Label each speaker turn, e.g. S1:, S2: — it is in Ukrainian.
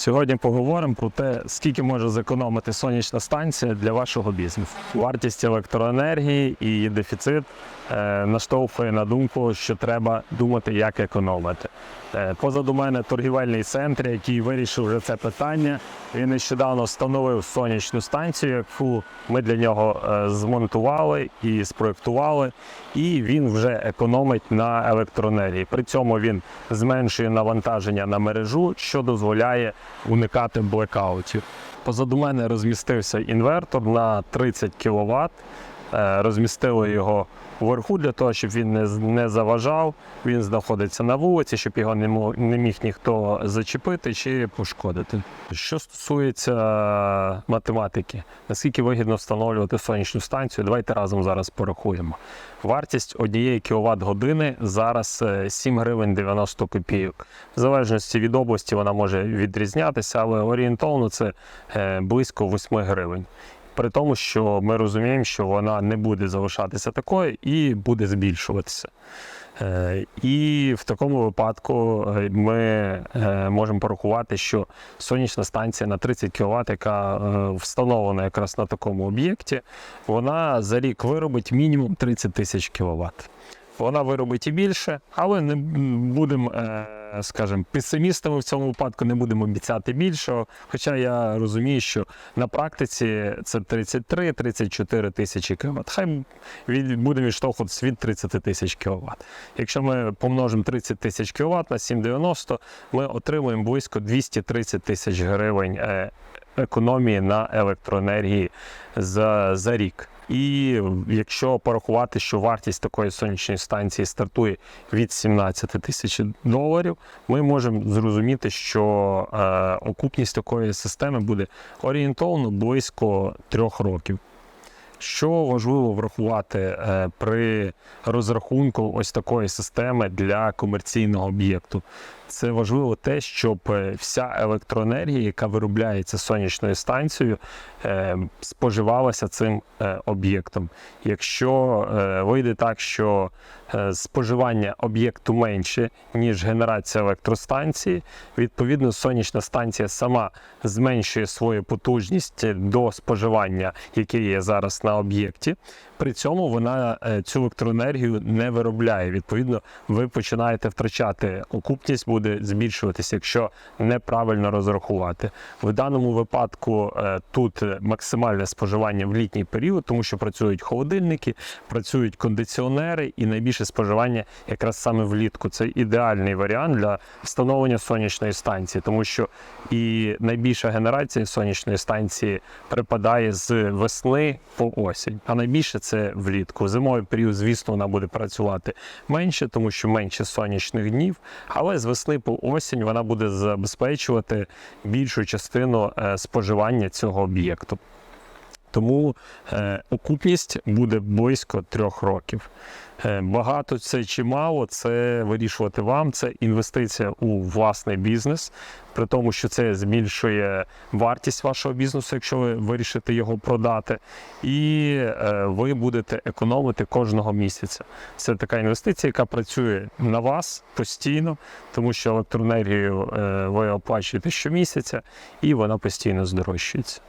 S1: Сьогодні поговоримо про те, скільки може зекономити сонячна станція для вашого бізнесу. Вартість електроенергії і дефіцит наштовхує на думку, що треба думати, як економити. Е, позаду мене торгівельний центр, який вирішив вже це питання. Він нещодавно встановив сонячну станцію, яку ми для нього е, змонтували і спроектували, і він вже економить на електроенергії. При цьому він зменшує навантаження на мережу, що дозволяє уникати блекаутів. Позаду мене розмістився інвертор на 30 кВт. Розмістили його вверху для того, щоб він не, заважав. Він знаходиться на вулиці, щоб його не, міг ніхто зачепити чи пошкодити. Що стосується математики, наскільки вигідно встановлювати сонячну станцію, давайте разом зараз порахуємо. Вартість однієї кВт години зараз е, 7 гривень 90 копійок. В залежності від області вона може відрізнятися, але орієнтовно це е, близько 8 гривень. При тому, що ми розуміємо, що вона не буде залишатися такою і буде збільшуватися. Е, І в такому випадку е, ми е, можемо порахувати, що сонячна станція на 30 кВт, яка встановлена якраз на такому об'єкті, вона за рік виробить мінімум 30 тисяч кВт. Вона виробить і більше, але не будемо, скажімо, песимістами в цьому випадку, не будемо обіцяти більшого. Хоча я розумію, що на практиці це 33-34 тисячі кВт. Хай від- будемо відштовхуватися від 30 тисяч кВт. Якщо ми помножимо 30 тисяч кВт на 7,90, ми отримуємо близько 230 тисяч гривень е, економії на електроенергії за, за рік. І якщо порахувати, що вартість такої сонячної станції стартує від 17 тисяч доларів, ми можемо зрозуміти, що е, окупність такої системи буде орієнтовно близько трьох років. Що важливо врахувати е, при розрахунку ось такої системи для комерційного об'єкту? Це важливо те, щоб е, вся електроенергія, яка виробляється сонячною станцією, е, споживалася цим е, об'єктом. Якщо вийде так, що споживання об'єкту менше, ніж генерація електростанції, відповідно, сонячна станція сама зменшує свою потужність до споживання, яке є зараз на об'єкті. При цьому вона цю електроенергію не виробляє. Відповідно, ви починаєте втрачати окупність, буде збільшуватися, якщо неправильно розрахувати. В даному випадку е, тут максимальне споживання в літній період, тому що працюють холодильники, працюють кондиціонери, і найбільше споживання якраз саме влітку. Це ідеальний варіант для встановлення сонячної станції, тому що і найбільша генерація сонячної станції припадає з весни по осінь, а найбільше це влітку. Зимовий період, звісно, вона буде працювати менше, тому що менше сонячних днів, але з весни по осінь вона буде забезпечувати більшу частину е, споживання цього об'єкту. Тому е, окупність буде близько трьох років. Е, Багато це чи мало, це вирішувати вам. Це інвестиція у власний бізнес, при тому, що це збільшує вартість вашого бізнесу, якщо ви вирішите його продати, і е, ви будете економити кожного місяця. Це така інвестиція, яка працює на вас постійно, тому що електроенергію е, ви оплачуєте щомісяця, і вона постійно здорожчується.